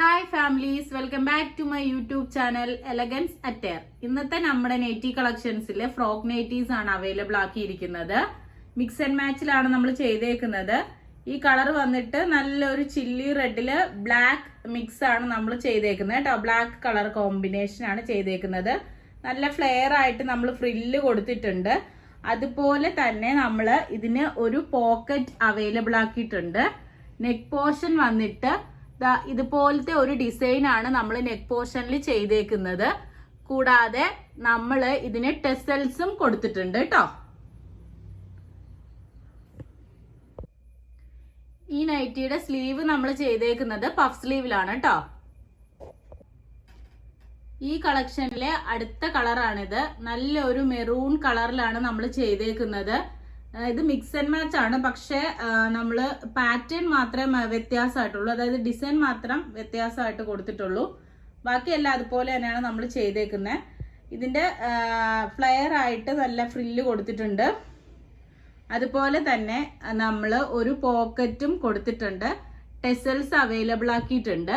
Hi families welcome back to my YouTube channel elegance attire ഇന്നത്തെ നമ്മുടെ nighty കളക്ഷൻസിൽ frock nighties ആണ് available ആക്കിയിരിക്കുന്നത്. മിക്സ് ആൻഡ് മാച്ചിലാണ് നമ്മൾ ചെയ്തേക്കുന്നത്. ഈ കളർ വന്നിട്ട് നല്ലൊരു ചില്ലി റെഡിൽ ബ്ലാക്ക് മിക്സ് ആണ് നമ്മൾ ചെയ്തേക്കുന്നത്. കേട്ടോ ബ്ലാക്ക് കളർ കോമ്പിനേഷൻ ആണ് ചെയ്തേക്കുന്നത്. നല്ല ഫ്ലെയർ ആയിട്ട് നമ്മൾ ഫ്രില്ല് കൊടുത്തിട്ടുണ്ട്. അതുപോലെ തന്നെ നമ്മൾ ഇതിന് ഒരു പോക്കറ്റ് അവൈലബിൾ ആക്കിയിട്ടുണ്ട്. നെക്ക് പോർഷൻ വന്നിട്ട് ഇതുപോലത്തെ ഒരു ഡിസൈൻ ആണ് നമ്മൾ നെക്ക് പോർഷനിൽ ചെയ്തേക്കുന്നത്. കൂടാതെ നമ്മൾ ഇതിന് ടെസൽസും കൊടുത്തിട്ടുണ്ട് കേട്ടോ ഈ നൈറ്റിയുടെ സ്ലീവ് നമ്മൾ ചെയ്തേക്കുന്നത് പഫ് സ്ലീവിലാണ് കേട്ടോ ഈ കളക്ഷനിലെ അടുത്ത കളറാണിത് നല്ലൊരു മെറൂൺ കളറിലാണ് നമ്മൾ ചെയ്തേക്കുന്നത്. ഇത് മിക്സ് ആൻഡ് മാച്ച് ആണ്. പക്ഷെ നമ്മൾ പാറ്റേൺ മാത്രമേ വ്യത്യാസമായിട്ടുള്ളൂ. അതായത് ഡിസൈൻ മാത്രം വ്യത്യാസമായിട്ട് കൊടുത്തിട്ടുള്ളൂ. ബാക്കിയെല്ലാം അതുപോലെ തന്നെയാണ് നമ്മൾ ചെയ്തേക്കുന്നത് ഇതിന്റെ ഫ്ലെയർ ആയിട്ട് നല്ല ഫ്രില്ല് കൊടുത്തിട്ടുണ്ട്. അതുപോലെ തന്നെ നമ്മൾ ഒരു പോക്കറ്റും കൊടുത്തിട്ടുണ്ട്. ടെസൽസ് അവൈലബിൾ ആക്കിയിട്ടുണ്ട്.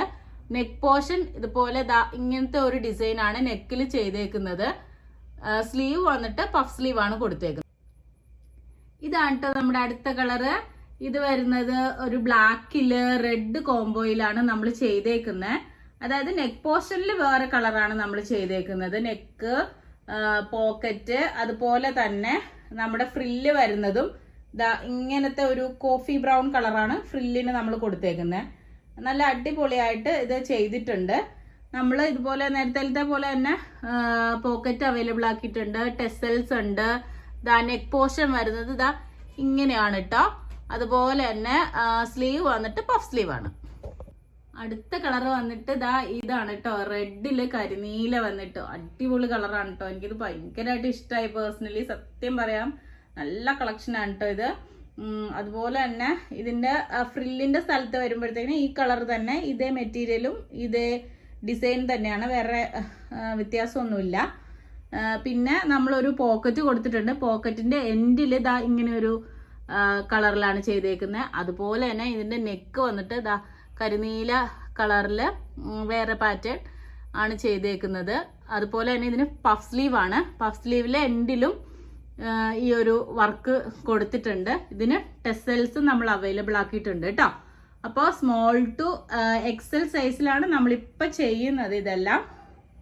നെക്ക് പോർഷൻ ഇതുപോലെ ഇങ്ങനത്തെ ഒരു ഡിസൈനാണ് നെക്കിൽ ചെയ്തേക്കുന്നത്. സ്ലീവ് വന്നിട്ട് പഫ് സ്ലീവാണ് കൊടുത്തേക്കുന്നത്. ഇതാണ് കേട്ടോ നമ്മുടെ അടുത്ത കളറ്. ഇത് വരുന്നത് ഒരു ബ്ലാക്കിൽ റെഡ് കോംബോയിലാണ് നമ്മൾ ചെയ്തേക്കുന്നത് അതായത് നെക്ക് പോർഷനിൽ വേറെ കളറാണ് നമ്മൾ ചെയ്തേക്കുന്നത്. നെക്ക് പോക്കറ്റ് അതുപോലെ തന്നെ നമ്മുടെ ഫ്രില്ല് വരുന്നതും ഇങ്ങനത്തെ ഒരു കോഫി ബ്രൗൺ കളറാണ് ഫ്രില്ലിന് നമ്മൾ കൊടുത്തേക്കുന്നത് നല്ല അടിപൊളിയായിട്ട് ഇത് ചെയ്തിട്ടുണ്ട്. നമ്മൾ ഇതുപോലെ നേരത്തെ പോലെ തന്നെ പോക്കറ്റ് അവൈലബിൾ ആക്കിയിട്ടുണ്ട്. ടെസൽസ് ഉണ്ട്. ദാ നെക്ക് പോർഷൻ വരുന്നത് ഇതാ ഇങ്ങനെയാണ് കേട്ടോ അതുപോലെ തന്നെ സ്ലീവ് വന്നിട്ട് പഫ് സ്ലീവ് ആണ്. അടുത്ത കളർ വന്നിട്ട് ഇതാ ഇതാണ് കേട്ടോ റെഡിൽ കരിനീല വന്നിട്ട്. അടിപൊളി കളറാണ് കേട്ടോ എനിക്കിത് ഭയങ്കരമായിട്ട് ഇഷ്ടമായി പേഴ്സണലി സത്യം പറയാം നല്ല കളക്ഷൻ ആണ് കേട്ടോ ഇത്. അതുപോലെ തന്നെ ഇതിന്റെ ഫ്രില്ലിന്റെ സ്ഥലത്ത് വരുമ്പോഴത്തേക്കിന് ഈ കളർ തന്നെ ഇതേ മെറ്റീരിയലും ഇതേ ഡിസൈൻ തന്നെയാണ്. വേറെ വ്യത്യാസമൊന്നുമില്ല. പിന്നെ നമ്മളൊരു പോക്കറ്റ് കൊടുത്തിട്ടുണ്ട്. പോക്കറ്റിന്റെ എൻഡിൽ ഇതാ ഇങ്ങനെ ഒരു കളറിലാണ് ചെയ്തേക്കുന്നത് അതുപോലെ തന്നെ ഇതിന്റെ നെക്ക് വന്നിട്ട് ഇതാ കരിനീല കളറിൽ വേറെ പാറ്റേൺ ആണ് ചെയ്തേക്കുന്നത്. അതുപോലെ തന്നെ ഇതിന് പഫ് സ്ലീവ് ആണ്. പഫ് സ്ലീവിലെ എൻഡിലും ഈ ഒരു വർക്ക് കൊടുത്തിട്ടുണ്ട്. ഇതിന് ടെസൽസ് നമ്മൾ അവൈലബിൾ ആക്കിയിട്ടുണ്ട് കേട്ടോ അപ്പോൾ സ്മോൾ ടു എക്സൽ സൈസിലാണ് നമ്മളിപ്പോൾ ചെയ്യുന്നത് ഇതെല്ലാം.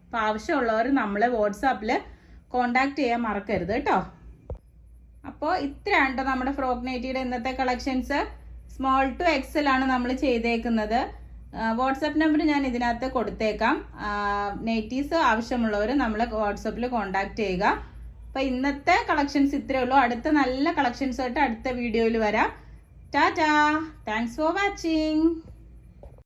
അപ്പോൾ ആവശ്യമുള്ളവർ നമ്മളെ വാട്സാപ്പിൽ കോണ്ടാക്ട് ചെയ്യാൻ മറക്കരുത് കേട്ടോ. അപ്പോൾ ഇത്രയാണ് കേട്ടോ നമ്മുടെ ഫ്രോക്ക് നൈറ്റിയുടെ ഇന്നത്തെ കളക്ഷൻസ് സ്മോൾ ടു എക്സൽ ആണ് നമ്മൾ ചെയ്തേക്കുന്നത്. വാട്സാപ്പ് നമ്പർ ഞാൻ ഇതിനകത്ത് കൊടുത്തേക്കാം. നൈറ്റീസ് ആവശ്യമുള്ളവർ നമ്മളെ വാട്സാപ്പിൽ കോണ്ടാക്ട് ചെയ്യുക. അപ്പോൾ ഇന്നത്തെ കളക്ഷൻസ് ഇത്രയേ ഉള്ളൂ. അടുത്ത നല്ല കളക്ഷൻസ് ആയിട്ട് അടുത്ത വീഡിയോയിൽ വരാം. ടാറ്റാ. Thanks for watching